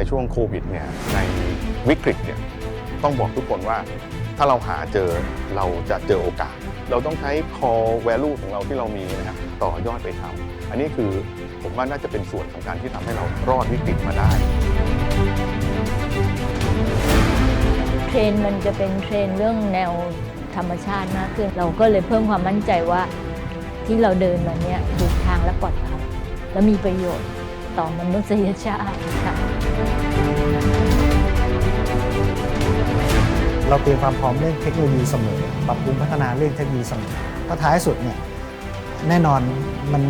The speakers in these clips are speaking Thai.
ในช่วงโควิดเนี่ยในวิกฤตเนี่ยต้องบอกทุกคนว่าถ้าเราหาเจอเราจะเจอโอกาส เราต้องใช้ core value ของเราที่เรามีนะครับต่อยอดไปทำอันนี้คือผมว่าน่าจะเป็นส่วนสำคัญที่ทำให้เรารอดวิกฤตมาได้ เทรนมันจะเป็นเทรนเรื่องแนวธรรมชาติมากขึ้น เราก็เลยเพิ่มความมั่นใจว่าที่เราเดินมาเนี่ยถูกทางและปลอดภัยและมีประโยชน์ต่อมนุษยชาติค่ะ เราเตรียมความพร้อมเรื่องเทคโนโลยีเสมอ ปรับปรุงพัฒนาเรื่องเทคโนโลยีเสมอถ้าท้ายสุดเนี่ยแน่นอนมัน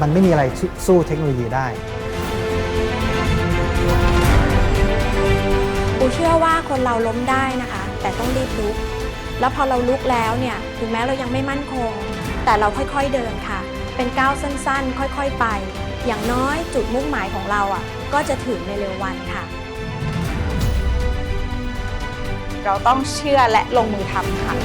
มันไม่มีอะไรสู้เทคโนโลยีได้ปูเชื่อว่าคนเราล้มได้นะคะ แต่ต้องรีบลุก แล้วพอเราลุกแล้วเนี่ยถึงแม้เรายังไม่มั่นคง แต่เราค่อยๆเดินค่ะ เป็นก้าวสั้นๆ ค่อยๆไป อย่างน้อยจุดมุ่งหมายของเราอะก็จะถึงในเร็ววันค่ะ เราต้องเชื่อและลงมือทำค่ะ